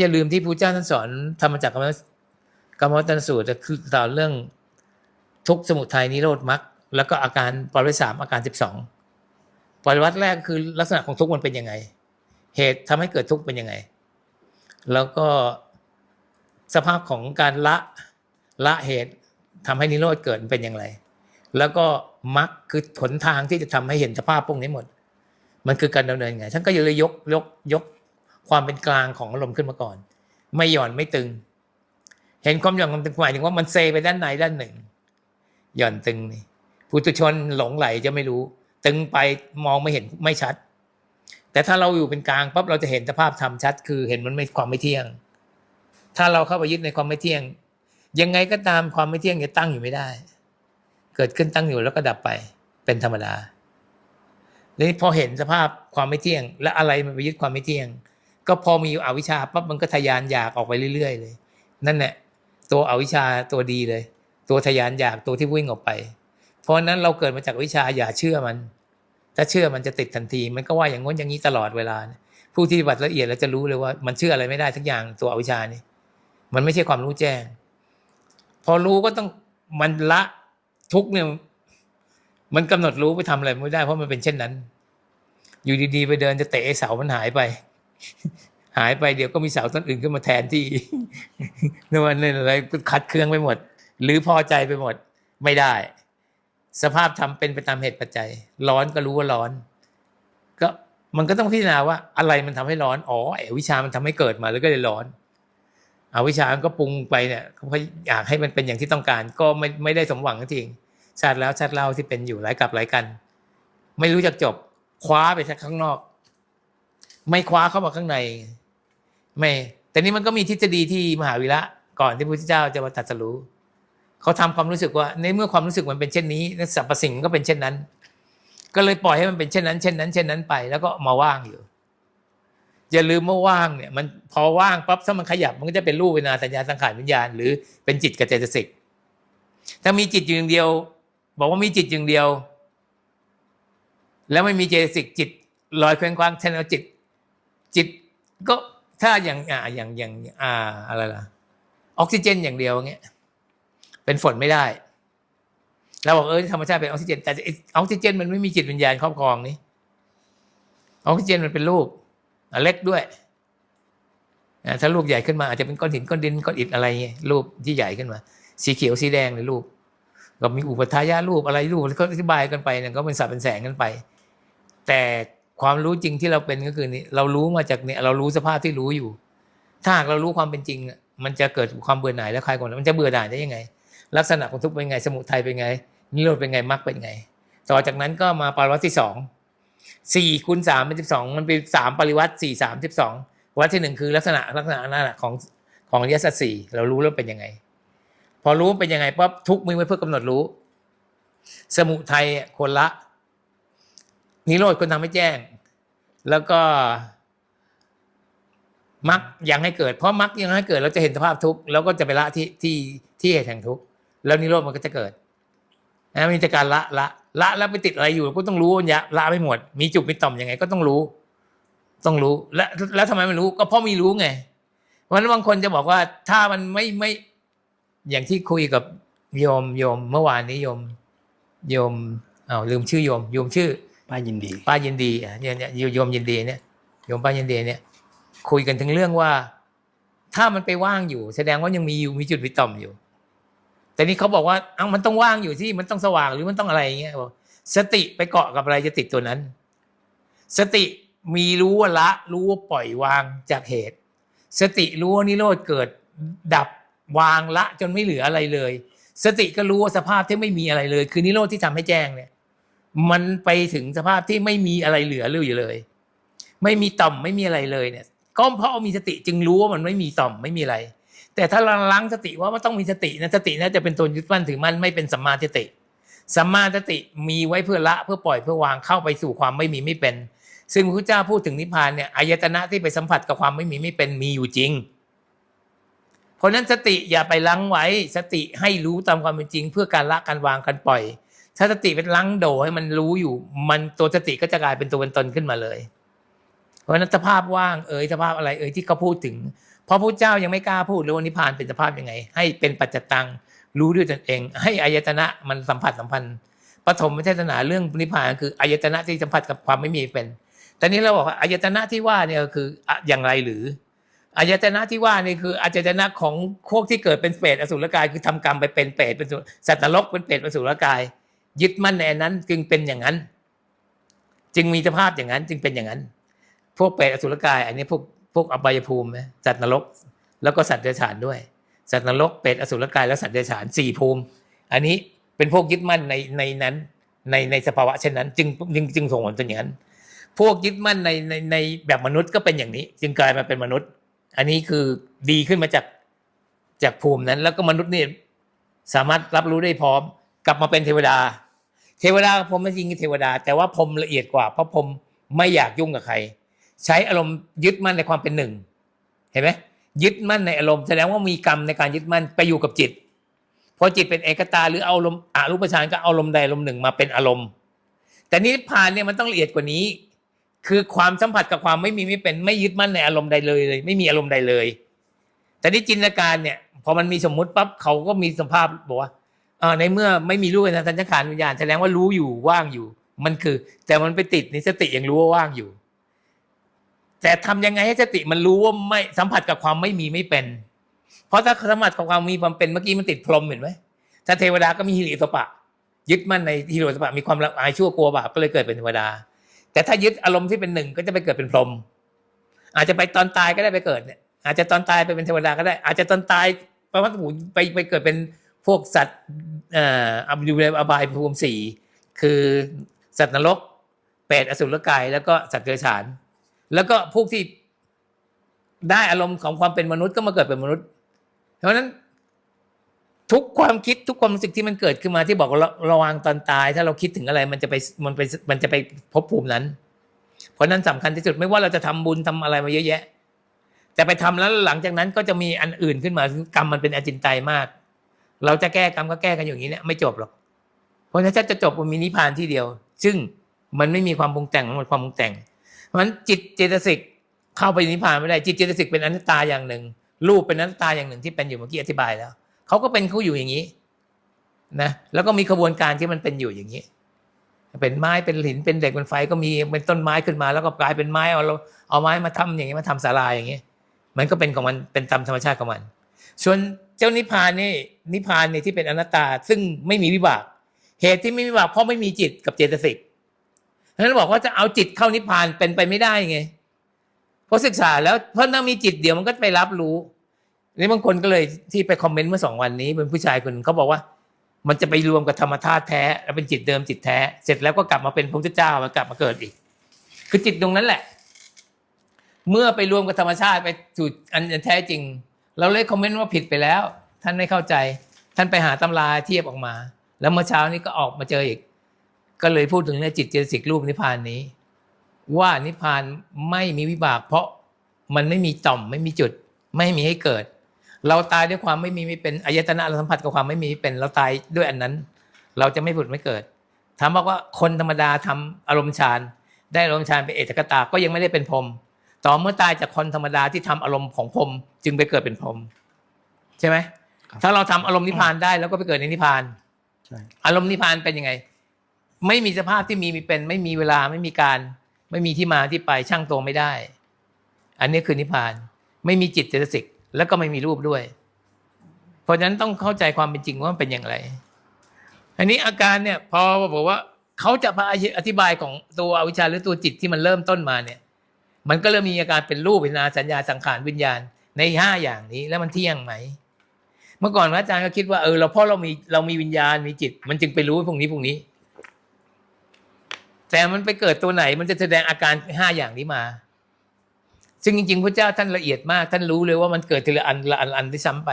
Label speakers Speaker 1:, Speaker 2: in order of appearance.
Speaker 1: อย่าลืมที่พระเจ้าท่านสอนธรรมจักรกรรมกรรมวัตนสูตรจะคือสอนเรื่องทุกสมุทัยนิโรธมรรคแล้วก็อาการปริวัติสามอาการสิบสองปริวัติแรกคือลักษณะของทุกมันเป็นยังไง เหตุทำให้เกิดทุกเป็นยังไง แล้วก็สภาพของการละละเหตุทำให้นิโรธเกิดเป็นอย่างไร แล้วก็มรรคคือหนทางที่จะทำให้เห็นสภาพพวกนี้หมด มันคือการดำเนินไงท่านก็เลยยกยกยก ความเป็นกลางของอารมณ์ขึ้นมาก่อน ไม่หย่อนไม่ตึง เห็นความหย่อนความตึงหมายถึงว่ามันเซไปด้านไหนด้านหนึ่ง หย่อนตึงนี่ผู้ตุชนหลงไหลจะไม่รู้ ตึงไปมองไม่เห็นไม่ชัด แต่ถ้าเราอยู่เป็นกลางปั๊บเราจะเห็นสภาพธรรมชัด คือเห็นมันไม่ความไม่เที่ยง ถ้าเราเข้าไปยึดในความไม่เที่ยง ยังไงก็ตามความไม่เที่ยงจะตั้งอยู่ไม่ได้ เกิดขึ้นตั้งอยู่แล้วก็ดับไปเป็นธรรมดานี่พอเห็นสภาพความไม่เที่ยง และอะไรมันไปยึดความไม่เที่ยง ก็พอมีอวิชชาปั๊บมันก็ทะยานอยากออกไปเรื่อยๆเลย นั่นแหละตัวอวิชชาตัวดีเลย ตัวทะยานอยากตัวที่วิ่งออกไป เพราะนั้นเราเกิดมาจากวิชาอย่าเชื่อมัน ถ้าเชื่อมันจะติดทันที มันก็ว่าอย่างง้นอย่างนี้ตลอดเวลา ผู้ที่ปฏิบัติละเอียดแล้วจะรู้เลยว่ามันเชื่ออะไรไม่ได้ทุกอย่างตัวอวิชชานี่มันไม่ใช่ความรู้แจ้ง พอรู้ก็ต้องมันละทุกเนี่ยมันกำหนดรู้ไปทำอะไรไม่ได้เพราะมันเป็นเช่นนั้น อยู่ดีๆ ไปเดินจะเตะเสามันหายไป หายไปเดี๋ยวก็มีเสาต้นอื่นขึ้นมาแทนที่นั่นมันอะไรคัดเครื่องไปหมด หรือพอใจไปหมด ไม่ได้ สภาพทำเป็นไปตามเหตุปัจจัย ร้อนก็รู้ว่าร้อน ก็มันก็ต้องพิจารณาว่าอะไรมันทำให้ร้อน อ๋อไอวิชามันทำให้เกิดมาแล้วก็เลยร้อนเอาวิชามันก็ปรุงไปเนี่ยเขาอยากให้มันเป็นอย่างที่ต้องการ ก็ไม่ไม่ได้สมหวังจริงชาติแล้วชาติเล่าที่เป็นอยู่หลายกับหลายกัน ไม่รู้จักจบคว้าไปจากข้างนอก ไม่คว้าเข้ามาข้างใน ไม่ แต่นี้มันก็มีทฤษฎีที่มหาวิระก่อนที่พระพุทธเจ้าจะมาตรัสรู้เขาทำความรู้สึกว่าในเมื่อความรู้สึกมันเป็นเช่นนี้สรรพสิ่งก็เป็นเช่นนั้น ก็เลยปล่อยให้มันเป็นเช่นนั้น เช่นนั้น เช่นนั้นไป แล้วก็มาว่างอยู่อย่าลืมว่าว่างเนี่ยมันพอว่างปั๊บถ้ามันขยับมันก็จะเป็นรูปเวนาสัญญาสังขารวิญญาณ หรือเป็นจิตกับเจตสิกถ้ามีจิตอยู่อย่างเดียว บอกว่ามีจิตอย่างเดียว แล้วไม่มีเจตสิกจิตลอยเคว้งคว้างแทนเอาจิต จิตก็ถ้าอย่างอ่าอย่างอย่างอ่าอะไรล่ะออกซิเจนอย่างเดียวเงี้ยเป็นฝนไม่ได้เราบอกเออธรรมชาติเป็นออกซิเจน แต่ออกซิเจน มันไม่มีจิตวิญญาณครอบครองนี่ออกซิเจนมันเป็นรูปเล็กด้วยถ้าลูกใหญ่ขึ้นมาอาจจะเป็นก้อนหินก้อนดินก้อนอิฐอะไรเงี้ยรูปที่ใหญ่ขึ้นมา สีเขียวสีแดงในรูปก็มีอุปทายารูปอะไรรูปก็อธิบายกันไปเนี่ยก็เป็นสัตว์เป็นแสงกันไป แต่ ความรู้จริงที่เราเป็นก็คือนี่เรารู้มาจากเนี่ยเรารู้สภาพที่รู้อยู่ ถ้าหากเรารู้ความเป็นจริง มันจะเกิดความเบื่อหน่ายและคลายความมันจะเบื่อหน่ายได้ยังไง ลักษณะของทุกเป็นไง สมุทัยเป็นไง นิโรธเป็นไงมรรคเป็นไง ต่อจากนั้นก็มาปริวัติที่สองสี่คูณสามเป็นสิบสองมันเป็นสามปริวัติสี่สามสิบสองวัดที่หนึ่งคือลักษณะลักษณะนั่นแหละของของยสัจสี่เรารู้แล้วเป็นยังไง พอรู้เป็นยังไงปั๊บทุกข์มีไว้เพื่อกำหนดรู้ สมุทัยคนละนิโรธคนทำให้แจ้ง แล้วก็มักยังให้เกิด เพราะมักยังให้เกิดเราจะเห็นสภาพทุกข์แล้วก็จะไปละที่ที่ที่เหตุแห่งทุกข์แล้วนิโรธมันก็จะเกิดนะมีแต่การละละละแล้วไปติดอะไรอยู่ก็ต้องรู้ยะละไม่หมด มีจุดมีต่อมยังไง ก็ต้องรู้ ต้องรู้ และแล้วทำไมไม่รู้ ก็เพราะมีรู้ไงเพราะนั้นบางคนจะบอกว่าถ้ามันไม่ไม่ อย่างที่คุยกับโยมโยมเมื่อวานนี้โยมโยมอ้าวลืมชื่อโยมโยมชื่อ
Speaker 2: ป้ายินดี
Speaker 1: ป้ายินดีเนี่ยเนี่ยโยมยินดีเนี่ยโยมป้ายินดีเนี่ย คุยกันถึงเรื่องว่า ถ้ามันไปว่างอยู่ แสดงว่ายังมีอยู่มีจุดวิตอมอยู่ แต่นี่เขาบอกว่าเอ้ามันต้องว่างอยู่ที่มันต้องสว่างหรือมันต้องอะไรอย่างเงี้ยบอกสติไปเกาะกับอะไรจะติดตัวนั้น สติมีรู้ว่าละ รู้ว่าปล่อยวางจากเหตุ สติรู้ว่านิโรธเกิดดับวางละจนไม่เหลืออะไรเลย สติก็รู้ว่าสภาพที่ไม่มีอะไรเลย คือนิโรธที่ทำให้แจ้งเนี่ย มันไปถึงสภาพที่ไม่มีอะไรเหลือเลยเลย ไม่มีต่อมไม่มีอะไรเลยเนี่ย ก็เพราะมีสติจึงรู้ว่ามันไม่มีต่อมไม่มีอะไร แต่ถ้าเราล้างสติว่ามันต้องมีสตินะสติน่าจะเป็นตัวยึดมั่นถือมั่นไม่เป็นสัมมาสติสัมมาสติมีไว้เพื่อละเพื่อปล่อยเพื่อวางเข้าไปสู่ความไม่มีไม่เป็น ซึ่งพระเจ้าพูดถึงนิพพานเนี่ยอายตนะที่ไปสัมผัสกับความไม่มีไม่เป็นมีอยู่จริงเพราะนั้นสติอย่าไปล้างไว้สติให้รู้ตามความเป็นจริง เพื่อการละการวางการปล่อย ถ้าสติเป็นล้างโดให้มันรู้อยู่ มันตัวสติก็จะกลายเป็นตัวเป็นตนขึ้นมาเลย เพราะนั้นสภาพว่างเอ่ยสภาพอะไรเอ่ยที่เขาพูดถึงพเพราะพระเจ้ายังไม่กล้าพูดเลยว่านิพพานเป็นสภาพยังไง ให้เป็นปัจจตังรู้ด้วยตนเอง ให้อายตนะมันสัมผัสสัมพันธ์ปฐมเทศนาเรื่องนิพพานคืออายตนะที่สัมผัสกับความไม่มีเป็นแต่นี้เราบอกว่าอายตนะที่ว่าเนี่ยคืออย่างไรหรืออายตนะที่ว่านี่คืออายตนะของพวกที่เกิดเป็นเปรตอสุรกายคือทำกรรมไปเป็นเปรตเป็นสัตว์นรกเป็นเปรตเป็นอสุรกาย ยึดมั่นในนั้นจึงเป็นอย่างนั้น จึงมีสภาพอย่างนั้น จึงเป็นอย่างนั้น พวกเปรตอสุรกาย อันนี้พวกพวกอบายภูมิสัตว์นรก แล้วก็สัตว์เดรัจฉานด้วย สัตว์นรกเปรตอสุรกายและสัตว์เดรัจฉานสี่ภูมิ อันนี้เป็นพวกยึดมั่นในในนั้น ในในสภาวะเช่นนั้น จึงจึงจึงส่งผลเป็นอย่างนั้น พวกยึดมั่นในในในแบบมนุษย์ก็เป็นอย่างนี้ จึงกลายมาเป็นมนุษย์ อันนี้คือดีขึ้นมาจากจากภูมินั้น แล้วก็มนุษย์นี่สามารถรับรู้ได้พร้อม กลับมาเป็นเทวดา เทวดาผมไม่จริงเทวดา แต่ว่าผมละเอียดกว่า เพราะผมไม่อยากยุ่งกับใคร ใช้อารมณ์ยึดมั่นในความเป็นหนึ่ง เห็นไหมยึดมั่นในอารมณ์แสดงว่ามีกรรมในการยึดมั่นไปอยู่กับจิตพอจิตเป็นเอกตาหรือเอาอารมณ์อรูปฌานก็เอาอารมณ์ใดอารมณ์หนึ่งมาเป็นอารมณ์ แต่นิพพานเนี่ยมันต้องละเอียดกว่านี้ คือความสัมผัสกับความไม่มีไม่เป็นไม่ยึดมั่นในอารมณ์ใดเลยเลย ไม่มีอารมณ์ใดเลย แต่นี่จินตนาการเนี่ยพอมันมีสมมุติปั๊บเขาก็มีสภาพบอกว่า เออในเมื่อไม่มีรูปในสัญญาการวิญญาณแสดงว่ารู้อยู่ว่างอยู่ มันคือ แต่มันไปติดในสติยังรู้ว่าว่างอยู่ แต่ทำยังไงให้สติมันรู้ว่าไม่สัมผัสกับความไม่มีไม่เป็น เพราะถ้าสัมผัสกับความมีความเป็นเมื่อกี้มันติดพรหมเห็นไหมถ้าเทวดาก็มีฮิริโตปะ ยึดมั่นในฮิริโตปะมีความละอายชั่วกลัวบาปก็เลยเกิดเป็นเทวดา แต่ถ้ายึดอารมณ์ที่เป็นหนึ่งก็จะไปเกิดเป็นพรหมอาจจะไปตอนตายก็ได้ไปเกิดเนี่ยอาจจะตอนตายไปเป็นเทวดาก็ได้ อาจจะตอนตายพระวัตถุไปไปเกิดเป็น พวกสัตว์เอ่ออับอยู่ในอบายภูมิสี่คือสัตว์นรกเปรตอสุรกายแล้วก็สัตว์เดรัจฉาน แล้วก็พวกที่ได้อารมณ์ของความเป็นมนุษย์ก็มาเกิดเป็นมนุษย์ เพราะฉะนั้นทุกความคิดทุกความรู้สึกที่มันเกิดขึ้นมาที่บอกว่าระระวังตอนตาย ถ้าเราคิดถึงอะไรมันจะไปมันไปมันจะไปพบภูมินั้น เพราะนั้นสำคัญที่สุดไม่ว่าเราจะทำบุญทำอะไรมาเยอะแยะ แต่ไปทำแล้วหลังจากนั้นก็จะมีอันอื่นขึ้นมากรรมมันเป็นอจินไตยมาก เราจะแก้กรรมก็แก้กันอย่างนี้เนี่ยไม่จบหรอก เพราะฉะนั้นถ้าจะจบมันมีนิพพานที่เดียว ซึ่งมันไม่มีความปรุงแต่งมันหมดความปรุงแต่ง เพราะฉะนั้นจิตเจตสิกเข้าไปนิพพานไม่ได้ จิตเจตสิกเป็นอนัตตาอย่างหนึ่ง รูปเป็นอนัตตาอย่างหนึ่งที่เป็นอยู่เมื่อกี้อธิบายแล้ว เขาก็เป็นเขาอยู่อย่างนี้นะแล้วก็มีขบวนการที่มันเป็นอยู่อย่างนี้ เป็นไม้เป็นหินเป็นเด็กเป็นไฟก็มีเป็นต้นไม้ขึ้นมา แล้วก็กลายเป็นไม้เอาเราเอาไม้มาทำอย่างนี้มาทำศาลาอย่างนี้ มันก็เป็นของมันเป็นตามธรรมชาติของมัน ส่วน เจ้านิพพานนี่นิพพานนี่ที่เป็นอนัตตา ซึ่งไม่มีวิบาก เหตุที่ไม่มีวิบากเพราะไม่มีจิตกับเจตสิกเพราะฉะนั้นบอกว่าจะเอาจิตเข้านิพพานเป็นไปไม่ได้ไงเพราะศึกษาแล้วเพราะถ้ามีจิตเดี๋ยวมันก็ไปรับรู้นี่บางคนก็เลยที่ไปคอมเมนต์เมื่อสองวันนี้เป็นผู้ชายคนเขาบอกว่า มันจะไปรวมกับธรรมธาตุแท้แล้วเป็นจิตเดิมจิตแท้ เสร็จแล้วก็กลับมาเป็นพระพุทธเจ้ามากลับมาเกิดอีก คือจิตตรงนั้นแหละ เมื่อไปรวมกับธรรมชาติไปสู่อันแท้จริง เราเลยคอมเมนต์ว่าผิดไปแล้ว ท่านไม่เข้าใจ ท่านไปหาตำราเทียบออกมา แล้วเมื่อเช้านี้ก็ออกมาเจออีก ก็เลยพูดถึงในจิตเจตสิกรูปนิพพานนี้ ว่านิพพานไม่มีวิบาก เพราะมันไม่มีต่อมไม่มีจุด ไม่มีให้เกิด เราตายด้วยความไม่มีไม่เป็นอายตนะเราสัมผัสกับความไม่มีไม่เป็นเราตายด้วยอันนั้น เราจะไม่ผุดไม่เกิดถามบอกว่าคนธรรมดาทำอารมณ์ฌานได้อารมณ์ฌานเป็นเอตกตาก็ยังไม่ได้เป็นพรหม ต่อเมื่อตายจากคนธรรมดาที่ทำอารมณ์ของพรหมจึงไปเกิดเป็นพรหมใช่ไหม
Speaker 2: ครับ
Speaker 1: ถ้าเราทำอารมณ์นิพพานได้แล้วก็ไปเกิดในนิพพาน
Speaker 2: ใช่
Speaker 1: อารมณ์นิพพานเป็นยังไง ไม่มีสภาพที่มีมีเป็น ไม่มีเวลาไม่มีการ ไม่มีที่มาที่ไปช่างตัวไม่ได้ อันนี้คือนิพพาน ไม่มีจิตเจตสิกแล้วก็ไม่มีรูปด้วย เพราะฉะนั้นต้องเข้าใจความเป็นจริงว่ามันเป็นอย่างไร อันนี้อาการเนี่ย พอบอกว่าเขาจะมาอธิบายของตัวอวิชชาหรือตัวจิตที่มันเริ่มต้นมาเนี่ย มันก็เริ่มมีอาการเป็นรูปเวทนาสัญญาสังขารวิญญาณในห้าอย่างนี้แล้วมันเที่ยงไหม เมื่อก่อนพระอาจารย์ก็คิดว่าเออเราเพราะเรามีเรามีวิญญาณมีจิต มันจึงไปรู้พวกนี้พวกนี้ แต่มันไปเกิดตัวไหน มันจะแสดงอาการห้าอย่างนี้มา ซึ่งจริงๆพระเจ้าท่านละเอียดมาก ท่านรู้เลยว่ามันเกิดทีละอันละอันละอันที่ซ้ำไป